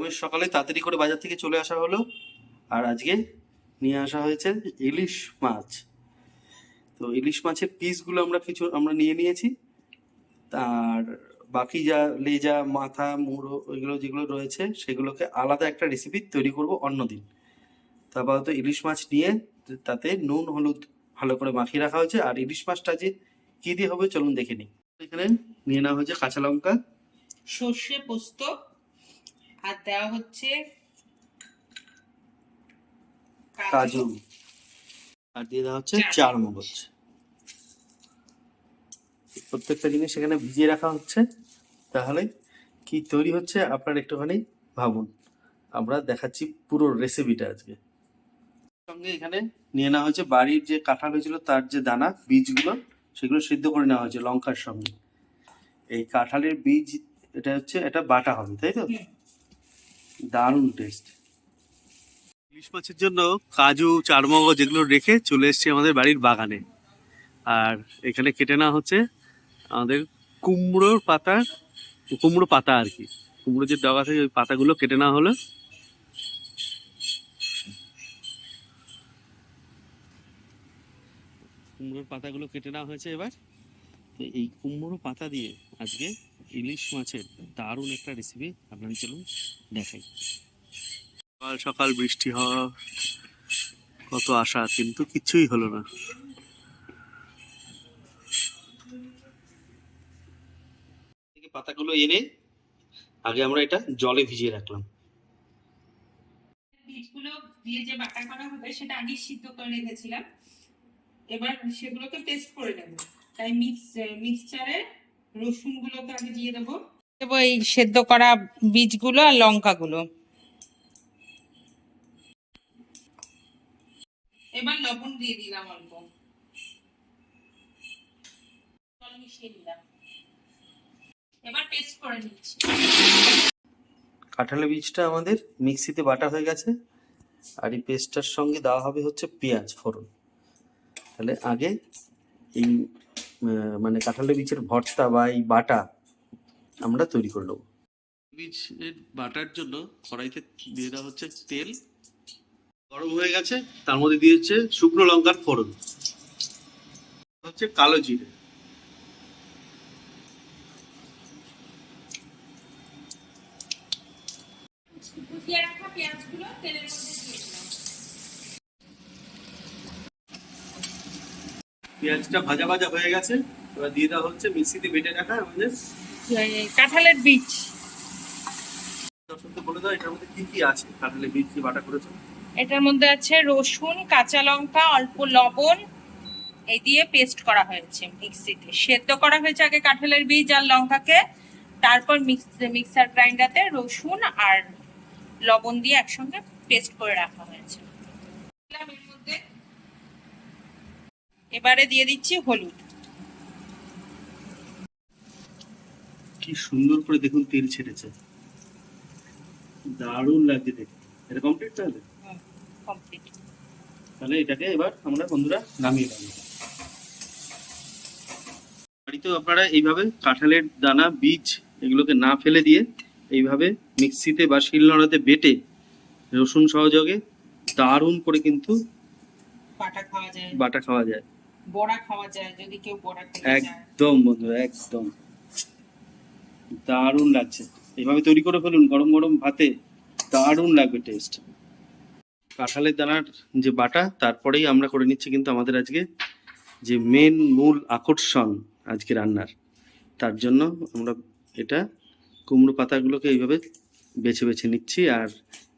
গরমের সকালে তাড়াতাড়ি করে বাজার থেকে চলে আসা হলো। আর আজকে নিয়ে আসা হয়েছে ইলিশ মাছ। তো ইলিশ মাছের পিসগুলো আমরা কিছু, আমরা নিয়ে নিয়েছি। আর বাকি যা লেজা, মাথা, মুড়ো, ওইগুলো যেগুলো রয়েছে, সেগুলোকে আলাদা একটা রেসিপি তৈরি করব অন্যদিন। তো আপাতত ইলিশ মাছ নিয়ে তাতে নুন, হলুদ ভালো করে মাখিয়ে রাখা হয়েছে। আর ইলিশ মাছটা যে কি দিয়ে হবে চলুন দেখে নিই। এখানে নিয়ে নেওয়া হয়েছে কাঁচা লঙ্কা। সর্ষে পোস্ত আর দেওয়া হচ্ছে কাজু। আর দিয়ে দেওয়া হচ্ছে চার মগজ। প্রত্যেকটা জিনিস এখানে ভিজিয়ে রাখা হচ্ছে। তাহলে কি তৈরি হচ্ছে আপনার একটুখানি ভাবুন। আমরা দেখাচ্ছি পুরো রেসিপিটা আজকে। সঙ্গে এখানে নিয়ে নেওয়া হয়েছে বাড়ির যে কাঁঠাল হয়েছিল তার যে দানা বীজগুলো সেগুলো সিদ্ধ করে নেওয়া হয়েছে লঙ্কার সঙ্গে। এই কাঁঠালের বীজ এটা হচ্ছে এটা বাটা হবে তাই তো। দারুণ টেস্ট ইলিশ মাছের জন্য কাজু, চারমগজ এগুলো রেখে চলে এসেছি আমাদের বাড়ির বাগানে। আর এখানে কেটে নেওয়া হচ্ছে আমাদের কুমড়োর পাতা, কুমড়ো পাতা আর কি। কুমড়ো যে ডগা থেকে ওই পাতাগুলো কেটে নেওয়া হলো। কুমড়োর পাতাগুলো কেটে নেওয়া হয়েছে এবার। তো এই কুমড়ো পাতা দিয়ে আজকে ইলিশ মাছের দারুণ একটা রেসিপি আপনাদের চলুন দেখাই। সকাল সকাল বৃষ্টি হওয়া কত আশা কিন্তু কিছুই হলো না। থেকে পাতাগুলো এনে আগে আমরা এটা জলে ভিজিয়ে রাখলাম। বীজগুলো দিয়ে যে বাটা করা হবে সেটা আগে সিদ্ধ করে রেখেছিলাম। এবার সেগুলোকে পেস্ট করে নেব। তাই মিক্স মিক্সচারে রসুন গুলোকে আগে দিয়ে দেবো। দেবো এই সেদ্ধ করা বীজগুলো আর লঙ্কাগুলো। এবার লবণ দিয়ে দিলাম অল্প। জল মিশিয়ে দিলাম। এবার পেস্ট করে নিচ্ছি। কাঁঠালের বীজটা আমাদের মিক্সিতে বাটা হয়ে গেছে। আর এই পেস্টটার সঙ্গে দেওয়া হবে হচ্ছে পেঁয়াজ ফোড়ন। তাহলে আগে এই মানে কাঁঠালের বীজের ভর্তা বা এই বাটা আমরা তৈরি করে নেব। বীজের বাটার জন্য কড়াইতে দিয়ে দেওয়া হচ্ছে তেল, গরম হয়ে গেছে, তার মধ্যে দিয়ে হচ্ছে শুকনো লঙ্কার ফোড়ন, হচ্ছে কালো জিরে কুচিয়ে রাখা পেঁয়াজগুলো তেলের মধ্যে দিয়ে দিলাম পেঁয়াজটা ভাজা ভাজা হয়ে গেছে এবার দিয়ে দেওয়া হচ্ছে মিক্সিতে বেটে রাখা আমাদের কাঁঠালের বীজ। দর্শকদের বলে দাও এটার মধ্যে কি কি আছে? কাঁঠালের বীজ বাটা করেছ? এটার মধ্যে আছে রসুন কাঁচা লঙ্কা অল্প লবণ এই দিয়ে পেস্ট করা হয়েছে মিক্সিতে। সেদ্ধ করা হয়েছে আগে কাঁঠালের বীজ আর লঙ্কাকে তারপর মিক্সার গ্রাইন্ডারে রসুন আর লবণ দিয়ে একসঙ্গে পেস্ট করে রাখা হয়েছে। এবারে দিয়ে দিচ্ছি হলুদ। কি সুন্দর করে দেখুন তেল ছেড়েছে। দারুণ লাগছে দেখতে। এটা কমপ্লিট তাহলে? কমপ্লিট তাহলে এটাকে এবার আমরা বন্ধুরা নামিয়ে দেবো বাড়িতেও আপনারা এইভাবে কাঁঠালের দানা বীজ এগুলোকে না ফেলে দিয়ে এইভাবে মিক্সিতে বা শিলনোড়াতে বেটে রসুন সহযোগে দারুণ করে কিন্তু বাটা খাওয়া যায়। বাটা খাওয়া যায়। বড়া খাওয়া যায়, যদি কেউ বড়া খেতে চায়। একদম বন্ধুরা একদম। দারুণ লাগছে। এইভাবে তৈরি করে ফেলুন, গরম গরম ভাতে। দারুণ লাগবে টেস্ট কাঁঠালের দানার যে বাটা, তারপরেই আমরা করে নিচ্ছি কিন্তু আমাদের আজকে যে মেন মূল আকর্ষণ আজকে রান্নার। তার জন্য আমরা এটা কুমড়ো পাতাগুলোকে এইভাবে বেছে বেছে নিচ্ছি আর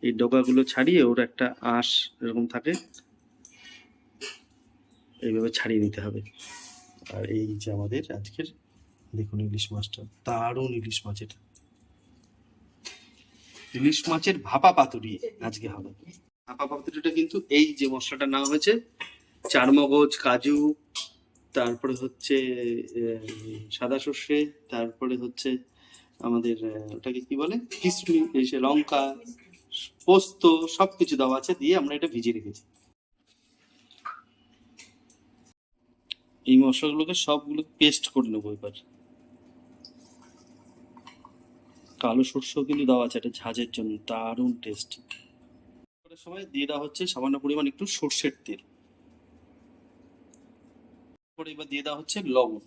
এই ডগাগুলো ছাড়িয়ে ওর একটা আঁশ এরকম থাকে এইভাবে ছাড়িয়ে নিতে হবে। আর এই যে আমাদের আজকের, দেখুন ইলিশ মাছটা, দারুণ ইলিশ মাছ এটা। ইলিশ মাছের ভাপা পাতুরি আজকে হবে। ভাপা পাতুরিটা কিন্তু এই যে মশলাটা নেওয়া হয়েছে, চারমগজ, কাজু, তারপরে হচ্ছে সাদা সর্ষে, তারপরে হচ্ছে আমাদের ওটাকে কি বলে? কিশমিশ লঙ্কা, পোস্ত, সবকিছু দেওয়া আছে, দিয়ে আমরা এটা ভিজিয়ে রেখেছি। এই মশলাগুলোকে সবগুলো পেস্ট করে নেব এবার। কালো সরষেও কিন্তু দেওয়া আছে একটা ঝাঁঝের জন্য, দারুণ টেস্ট সময় দিয়ে দেওয়া হচ্ছে সামান্য পরিমাণ একটু সর্ষের তেল। তারপরে এবার দিয়ে দেওয়া হচ্ছে লবণ।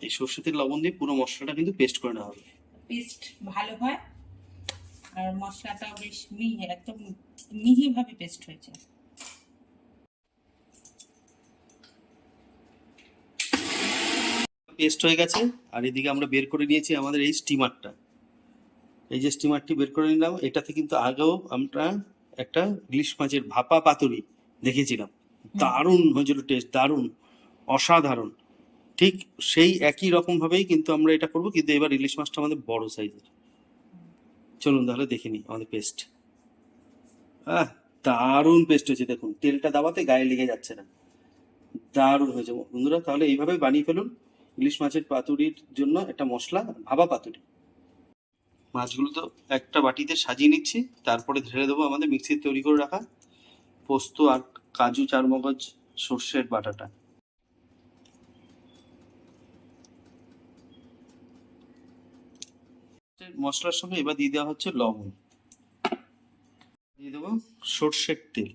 এই সর্ষে তেল, লবণ দিয়ে পুরো মশলাটা কিন্তু পেস্ট করে নেওয়া হবে। পেস্ট ভালো হয়। আর মশলাটাও বেশ মিহি, একদম মিহি ভাবে পেস্ট হয়েছে। পেস্ট হয়ে গেছে আর এদিকে আমরা বের করে নিয়েছি আমাদের এই স্টিমারটা এই যে স্টিমারটি বের করে নিলাম এটাতে কিন্তু আগেও আমরা একটা ইলিশ মাছের ভাপা পাতুরি দেখেছিলাম। দারুণ হয়েছিল টেস্ট দারুণ অসাধারণ। ঠিক সেই একই রকম ভাবেই কিন্তু আমরা এটা করব কিন্তু এবার ইলিশ মাছটা আমাদের বড় সাইজের। চলুন তাহলে দেখে নিই আমাদের পেস্ট আহ দারুণ পেস্ট হয়েছে দেখুন। তেলটা দাবাতে গায়ে লেগে যাচ্ছে না। দারুণ হয়েছে। বন্ধুরা তাহলে এইভাবে বানিয়ে ফেলুন। ইলিশ মাছের পাতুরির জন্য একটা মশলা ভাবা পাতুরি। মাছগুলো তো একটা বাটিতে সাজিয়ে নিচ্ছি, তারপরে ঢেলে দেবো আমাদের মিক্সির তৈরি করে রাখা পোস্ত আর কাজু চারমগজ সর্ষের বাটাটা। মশলার সঙ্গে এবার দিয়ে দেওয়া হচ্ছে লবণ। দিয়ে দেবো সর্ষের তেল।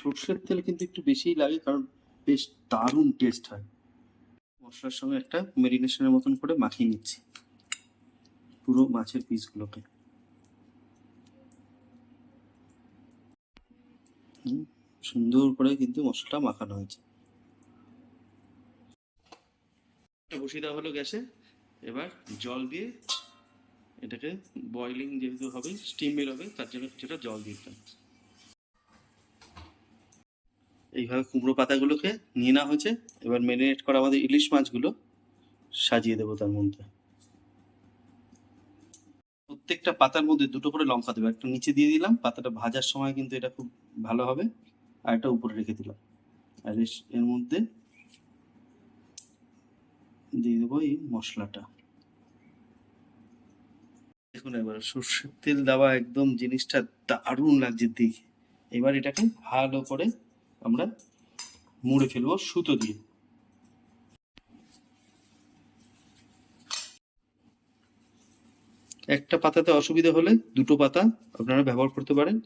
সর্ষের তেল কিন্তু একটু বেশিই লাগে, কারণ বেশ দারুণ টেস্ট হয়। মশলার সঙ্গে একটা মেরিনেশনের মতন করে মাখিয়ে নিচ্ছি। পুরো মাছের পিসগুলোকে সুন্দর করে কিন্তু মশলাটা মাখানো হয়েছে। বসিয়ে দেওয়া হলো গ্যাসে। এবার জল দিয়ে এটাকে বয়লিং যেহেতু হবে স্টিম বের হবে, তার জন্য কিছুটা জল দিয়ে দিলাম এইভাবে কুমড়ো পাতাগুলোকে নিয়ে নেওয়া হয়েছে। এবার ম্যারিনেট করা আমাদের ইলিশ মাছগুলো সাজিয়ে দেবো তার মধ্যে। প্রত্যেকটা পাতার মধ্যে দুটো করে লঙ্কা দেবো। একটা নিচে দিয়ে দিলাম, পাতাটা ভাজার সময় কিন্তু এটা খুব ভালো হবে। আর একটা উপরে রেখে দিলাম। আর এর মধ্যে দিয়ে দেবো এই মশলাটা। দেখুন এবার সর্ষের তেল দেওয়া একদম জিনিসটা দারুণ লাগছে দেখে। এবার এটাকে ভালো করে আমরা মুড়ে ফেলব সুতো দিয়ে। একটা পাতাতে অসুবিধা হলে দুটো পাতা আপনারা ব্যবহার করতে পারেন,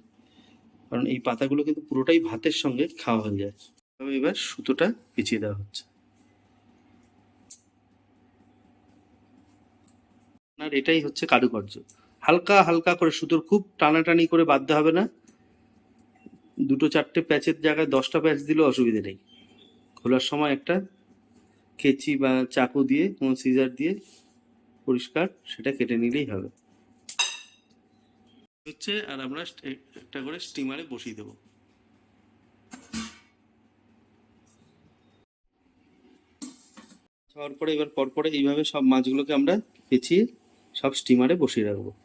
কারণ এই পাতাগুলো কিন্তু পুরোটাই ভাতের সঙ্গে খাওয়া হয়ে যায়। তবে এবার সুতোটা পিছিয়ে দেওয়া হচ্ছে। আর এটাই হচ্ছে কারুকার্য। হালকা হালকা করে সুতোর খুব টানাটানি করে বাঁধতে হবে না। দুটো চারটে প্যাচের জায়গায় দশটা প্যাচ দিলেও অসুবিধে নেই। খোলার সময় একটা কেচি বা চাকু দিয়ে কোনো সিজার দিয়ে পরিষ্কার সেটা কেটে নিলেই হবে। হচ্ছে আর আমরা একটা করে স্টিমারে বসিয়ে দেবো। হওয়ার পরে এবার পরপরে এইভাবে সব মাছগুলোকে আমরা পেঁচিয়ে সব স্টিমারে বসিয়ে রাখব।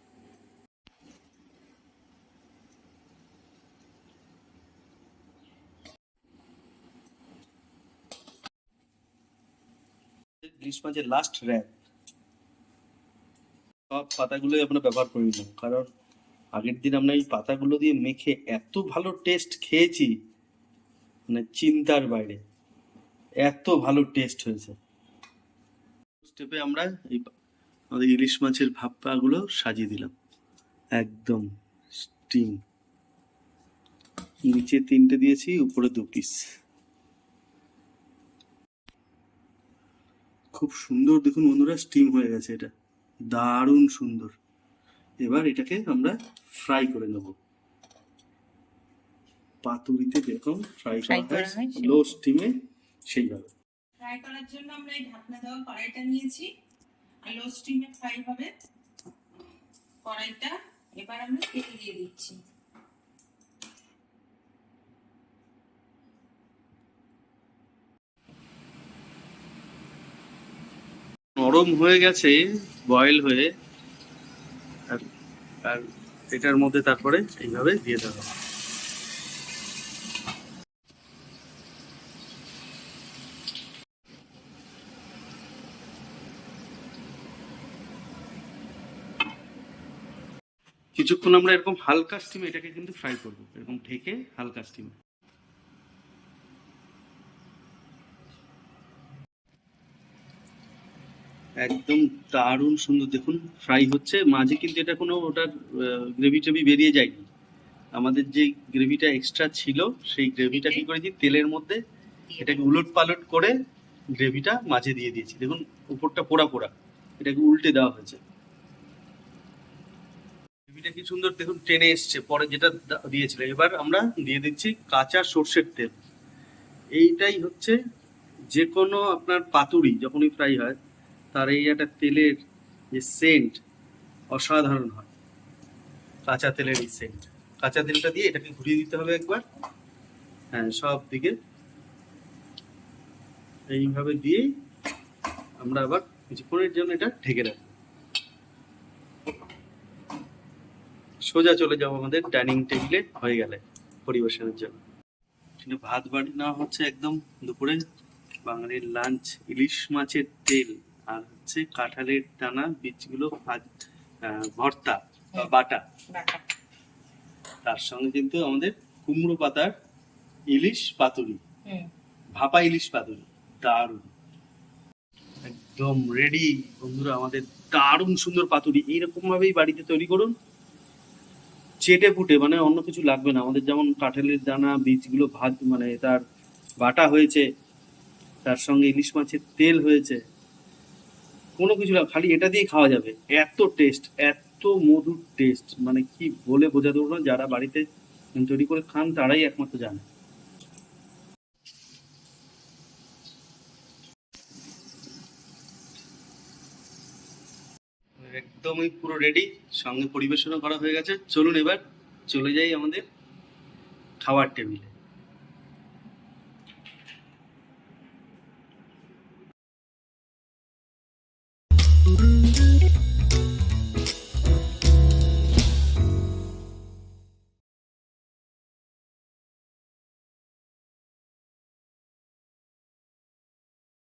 ইলিশ মাছের লাস্ট র্যাপ সব পাতাগুলোই আমরা ব্যবহার করে নিলাম কারণ আগের দিন আমরা এই পাতাগুলো দিয়ে মেখে এত ভালো টেস্ট খেয়েছি মানে চিন্তার বাইরে, এত ভালো টেস্ট হয়েছে। স্টেপে আমরা এই আমাদের ইলিশ মাছের ভাপ্পাগুলো সাজিয়ে দিলাম। একদম স্টিম নিচে তিনটে দিয়েছি, উপরে দু পিস খুব সুন্দর দেখুন বন্ধুরা স্টিম হয়ে গেছে এটা। দারুণ সুন্দর। এবার এটাকে আমরা ফ্রাই করে নেব। পাতুরিতে যেরকম ফ্রাই করা হয় লো স্টিমে সেইভাবে। ফ্রাই করার জন্য আমরা এই ঢাকনা দেওয়া কড়াইটা নিয়েছি। আর লো স্টিমে ফ্রাই হবে কড়াইটা। এবার আমরা তেল দিয়ে দিচ্ছি। নরম হয়ে গেছে বয়েল হয়ে, আর আর এটার মধ্যে তারপরে এইভাবে দিয়ে দেওয়া হবে। কিছুক্ষণ আমরা এরকম হালকা স্টিমে এটাকে কিন্তু ফ্রাই করব, এরকম ঢেকে হালকা স্টিমে একদম দারুণ সুন্দর। দেখুন ফ্রাই হচ্ছে, মাঝে কিন্তু এটা কোনো ওটার গ্রেভি টেভি বেরিয়ে যায়নি। আমাদের যে গ্রেভিটা এক্সট্রা ছিল, সেই গ্রেভিটা কি করেছি, তেলের মধ্যে এটাকে উলট পালট করে গ্রেভিটা মাঝে দিয়ে দিয়েছি। দেখুন, উপরটা পোড়া পোড়া, এটাকে উল্টে দেওয়া হয়েছে। গ্রেভিটা কি সুন্দর, দেখুন, টেনে এসছে। পরে যেটা দিয়েছিল, এবার আমরা দিয়ে দিচ্ছি কাঁচা সর্ষের তেল। এইটাই হচ্ছে যে কোনো আপনার পাতুরি, যখনই ফ্রাই হয় তার এই একটা তেলের যে সেন্ট অসাধারণ হয়। কাঁচা তেলের এই সেন্ট কাঁচা তেলটা দিয়ে এটাকে ঘুরিয়ে দিতে হবে একবার। হ্যাঁ সব দিকে। এইভাবে দিয়ে আমরা আবার কিছুক্ষণের জন্য এটা ঢেকে রাখব। সোজা চলে যাব আমাদের ডাইনিং টেবিলে। হয়ে গেলে পরিবেশনের জন্য। এখানে ভাত বাড়ি নেওয়া হচ্ছে একদম দুপুরে। বাঙালির লাঞ্চ, ইলিশ মাছের তেল। আর হচ্ছে কাঁঠালের দানা বীজগুলো ভর্তা বা বাটা। বাটা। তার সঙ্গে কিন্তু আমাদের কুমড়ো পাতার ইলিশ পাতুরি। ভাপা ইলিশ পাতুরি। দারুণ। একদম রেডি বন্ধুরা আমাদের দারুণ সুন্দর পাতুরি। এইরকম ভাবেই বাড়িতে তৈরি করুন। চেটে ফুটে মানে অন্য কিছু লাগবে না। আমাদের যেমন কাঁঠালের দানা বীজগুলো ভাত মানে তার বাটা হয়েছে তার সঙ্গে ইলিশ মাছের তেল হয়েছে। কোনো কিছু না, খালি এটা দিয়ে খাওয়া যাবে। এত টেস্ট এত মধুর টেস্ট মানে কি বলে বোঝাতে না, যারা বাড়িতে তৈরি করে খান তারাই একমাত্র জানে। একদমই পুরো রেডি সঙ্গে পরিবেশনও করা হয়ে গেছে। চলুন এবার চলে যাই আমাদের খাবার টেবিলে